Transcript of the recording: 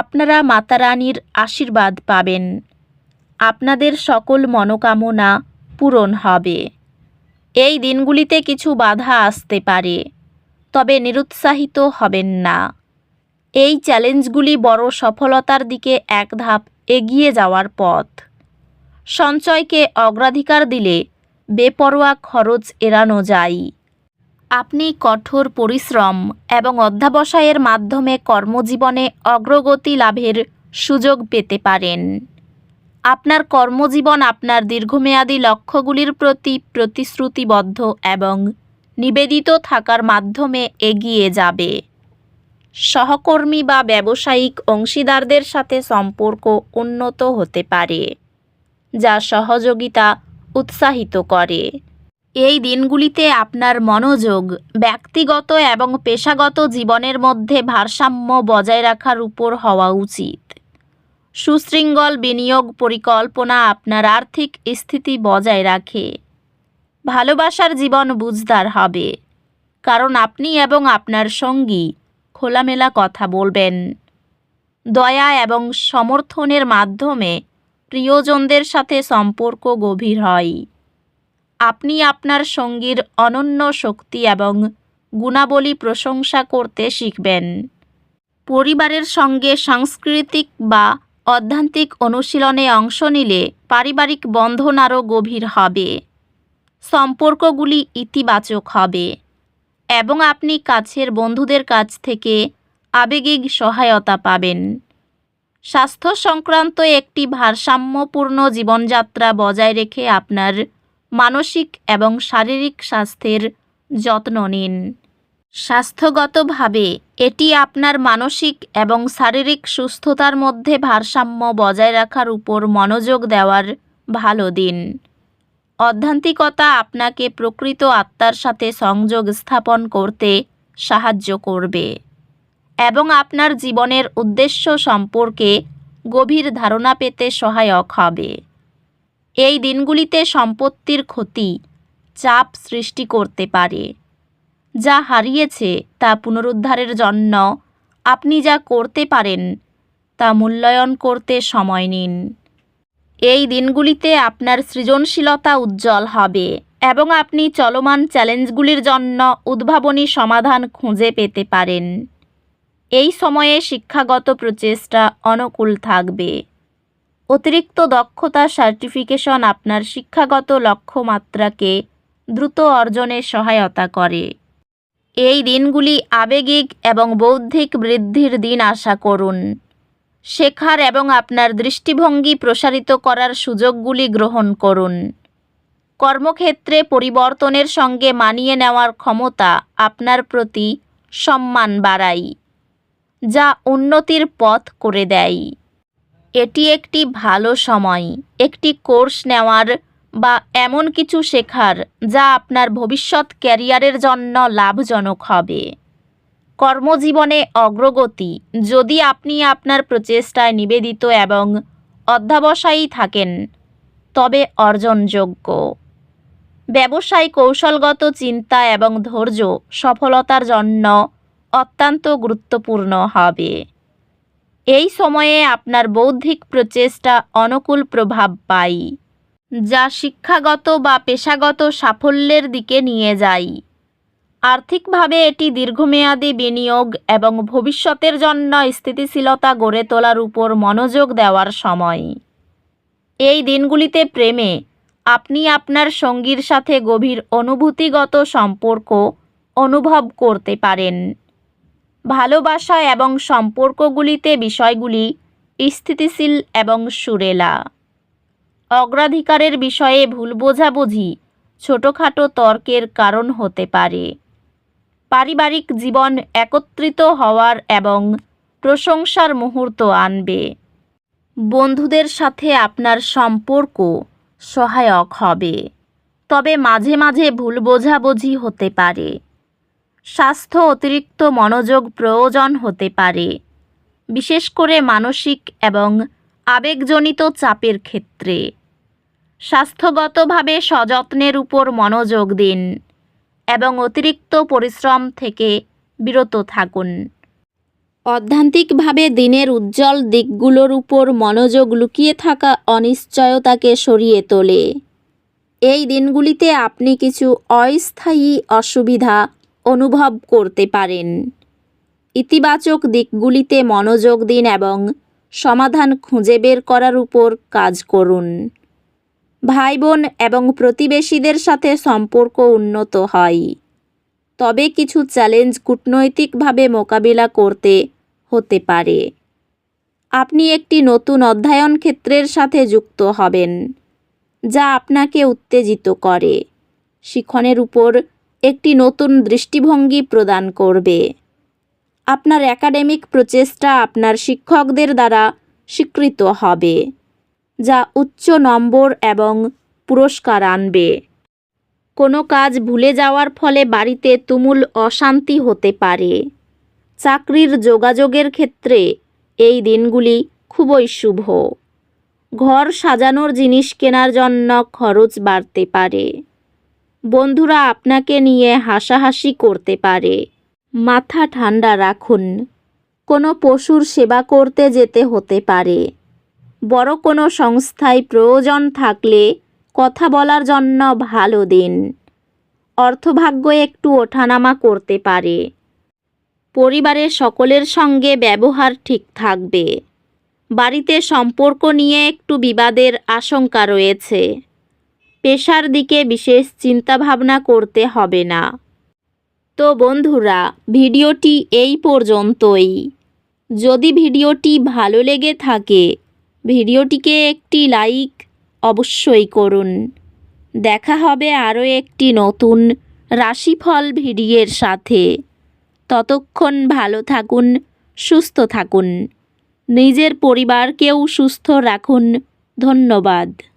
আপনারা মাতা রানীর আশীর্বাদ পাবেন। আপনাদের সকল মনোকামনা পূরণ হবে। এই দিনগুলিতে কিছু বাধা আসতে পারে, তবে নিরুৎসাহিত হবেন না। এই চ্যালেঞ্জগুলি বড় সফলতার দিকে এক ধাপ এগিয়ে যাওয়ার পথ। সঞ্চয়কে অগ্রাধিকার দিলে বেপরোয়া খরচ এড়ানো যায়। আপনি কঠোর পরিশ্রম এবং অধ্যাবসায়ের মাধ্যমে কর্মজীবনে অগ্রগতি লাভের সুযোগ পেতে পারেন। আপনার কর্মজীবন আপনার দীর্ঘমেয়াদী লক্ষ্যগুলির প্রতি প্রতিশ্রুতিবদ্ধ এবং নিবেদিত থাকার মাধ্যমে এগিয়ে যাবে। সহকর্মী বা ব্যবসায়িক অংশীদারদের সাথে সম্পর্ক উন্নত হতে পারে, যা সহযোগিতা উৎসাহিত করে। এই দিনগুলিতে আপনার মনোযোগ, ব্যক্তিগত এবং পেশাগত জীবনের মধ্যে ভারসাম্য বজায় রাখার উপর হওয়া উচিত। সুশৃঙ্গল বিনিয়োগ পরিকল্পনা আপনার আর্থিক স্থিতি বজায় রাখে। ভালোবাসার জীবন বুঝদার হবে। কারণ আপনি এবং আপনার সঙ্গী খোলামেলা কথা বলবেন। দয়া এবং সমর্থনের মাধ্যমে প্রিয়জনদের সাথে সম্পর্ক গভীর হয়। আপনি আপনার সঙ্গীর অনন্য শক্তি এবং গুণাবলী প্রশংসা করতে শিখবেন। পরিবারের সঙ্গে সাংস্কৃতিক বা অধ্যান্তিক অনুশীলনে অংশ নিলে পারিবারিক বন্ধন আরও গভীর হবে। সম্পর্কগুলি ইতিবাচক হবে এবং আপনি কাছের বন্ধুদের কাছ থেকে আবেগিক সহায়তা পাবেন। স্বাস্থ্য সংক্রান্ত একটি ভারসাম্যপূর্ণ জীবনযাত্রা বজায় রেখে আপনার মানসিক এবং শারীরিক স্বাস্থ্যের যত্ন নিন। স্বাস্থ্যগতভাবে, এটি আপনার মানসিক এবং শারীরিক সুস্থতার মধ্যে ভারসাম্য বজায় রাখার উপর মনোযোগ দেওয়ার ভালো দিন। অধ্যান্তিকতা আপনাকে প্রকৃত আত্মার সাথে সংযোগ স্থাপন করতে সাহায্য করবে এবং আপনার জীবনের উদ্দেশ্য সম্পর্কে গভীর ধারণা পেতে সহায়ক হবে। এই দিনগুলিতে সম্পত্তির ক্ষতি, চাপ সৃষ্টি করতে পারে। যা হারিয়েছে তা পুনরুদ্ধারের জন্য আপনি যা করতে পারেন, তা মূল্যায়ন করতে সময় নিন। এই দিনগুলিতে আপনার সৃজনশীলতা উজ্জ্বল হবে এবং আপনি চলমান চ্যালেঞ্জগুলির জন্য উদ্ভাবনী সমাধান খুঁজে পেতে পারেন। এই সময়ে শিক্ষাগত প্রচেষ্টা অনুকূল থাকবে। অতিরিক্ত দক্ষতা সার্টিফিকেশন আপনার শিক্ষাগত লক্ষ্যমাত্রাকে দ্রুত অর্জনে সহায়তা করে। এই দিনগুলি আবেগিক এবং বৌদ্ধিক বৃদ্ধির দিন আশা করুন। শেখার এবং আপনার দৃষ্টিভঙ্গি প্রসারিত করার সুযোগগুলি গ্রহণ করুন। কর্মক্ষেত্রে পরিবর্তনের সঙ্গে মানিয়ে নেওয়ার ক্ষমতা আপনার প্রতি সম্মান বাড়ায় যা উন্নতির পথ করে দেয়। এটি একটি ভালো সময়, একটি কোর্স নেওয়ার বা এমন কিছু শেখার যা আপনার ভবিষ্যৎ ক্যারিয়ারের জন্য লাভজনক হবে। কর্মজীবনে অগ্রগতি, যদি আপনি আপনার প্রচেষ্টায় নিবেদিত এবং অধ্যাবসায়ী থাকেন, তবে অর্জনযোগ্য। ব্যবসায় কৌশলগত চিন্তা এবং ধৈর্য সফলতার জন্য অত্যন্ত গুরুত্বপূর্ণ হবে। সময়ে আপনার বৌদ্ধিক প্রচেষ্টা অনুকূল প্রভাব পায় যা শিক্ষাগত বা পেশাগত সাফল্যের দিকে নিয়ে যায়। আর্থিকভাবে এটি দীর্ঘমেয়াদী বিনিয়োগ এবং ভবিষ্যতের জন্য স্থিতিশীলতা গড়ে তোলার উপর মনোযোগ দেওয়ার সময়। এই দিনগুলিতে প্রেমে আপনি আপনার সঙ্গীর সাথে গভীর অনুভূতিগত সম্পর্ক অনুভব করতে পারেন। ভালোবাসা এবং সম্পর্কগুলিতে বিষয়গুলি স্থিতিশীল এবং সুরেলা। অগ্রাধিকারের বিষয়ে ভুল বোঝাবুঝি ছোটোখাটো তর্কের কারণ হতে পারে। পারিবারিক জীবন একত্রিত হওয়ার এবং প্রশংসার মুহূর্ত আনবে। বন্ধুদের সাথে আপনার সম্পর্ক সহায়ক হবে। তবে মাঝে মাঝে ভুল বোঝাবুঝি হতে পারে। স্বাস্থ্য অতিরিক্ত মনোযোগ প্রয়োজন হতে পারে, বিশেষ করে মানসিক এবং আবেগজনিত চাপের ক্ষেত্রে। স্বাস্থ্যগতভাবে সযত্নের উপর মনোযোগ দিন এবং অতিরিক্ত পরিশ্রম থেকে বিরত থাকুন। অধ্যান্তিকভাবে দিনের উজ্জ্বল দিকগুলোর উপর মনোযোগ লুকিয়ে থাকা অনিশ্চয়তাকে সরিয়ে তোলে। এই দিনগুলিতে আপনি কিছু অস্থায়ী অসুবিধা অনুভব করতে পারেন। ইতিবাচক দিকগুলিতে মনোযোগ দিন এবং সমাধান খুঁজে বের করার উপর কাজ করুন। ভাই বোন এবং প্রতিবেশীদের সাথে সম্পর্ক উন্নত হয়। তবে কিছু চ্যালেঞ্জ কূটনৈতিকভাবে মোকাবিলা করতে হতে পারে। আপনি একটি নতুন অধ্যয়ন ক্ষেত্রের সাথে যুক্ত হবেন, যা আপনাকে উত্তেজিত করে। শিখনের উপর একটি নতুন দৃষ্টিভঙ্গি প্রদান করবে। আপনার একাডেমিক প্রচেষ্টা আপনার শিক্ষকদের দ্বারা স্বীকৃত হবে, যা উচ্চ নম্বর এবং পুরস্কার আনবে। কোনো কাজ ভুলে যাওয়ার ফলে বাড়িতে তুমুল অশান্তি হতে পারে। চাকরির যোগাযোগের ক্ষেত্রে এই দিনগুলি খুবই শুভ। ঘর সাজানোর জিনিস কেনার জন্য খরচ বাড়তে পারে। বন্ধুরা আপনাকে নিয়ে হাসাহাসি করতে পারে। মাথা ঠান্ডা রাখুন। কোনো পশুর সেবা করতে যেতে হতে পারে। বড় কোনো সংস্থায় প্রয়োজন থাকলে কথা বলার জন্য ভালো দিন। অর্থভাগ্য একটু ওঠানামা করতে পারে। পরিবারের সকলের সঙ্গে ব্যবহার ঠিক থাকবে। বাড়িতে সম্পর্ক নিয়ে একটু বিবাদের আশঙ্কা রয়েছে। পেশার দিকে বিশেষ চিন্তাভাবনা করতে হবে না। তো বন্ধুরা, ভিডিওটি এই পর্যন্তই। যদি ভিডিওটি ভালো লেগে থাকে, ভিডিওটিকে একটি লাইক অবশ্যই করুন। দেখা হবে আরও একটি নতুন রাশিফল ভিডিওর সাথে। ততক্ষণ ভালো থাকুন, সুস্থ থাকুন। নিজের পরিবারকেও সুস্থ রাখুন। ধন্যবাদ।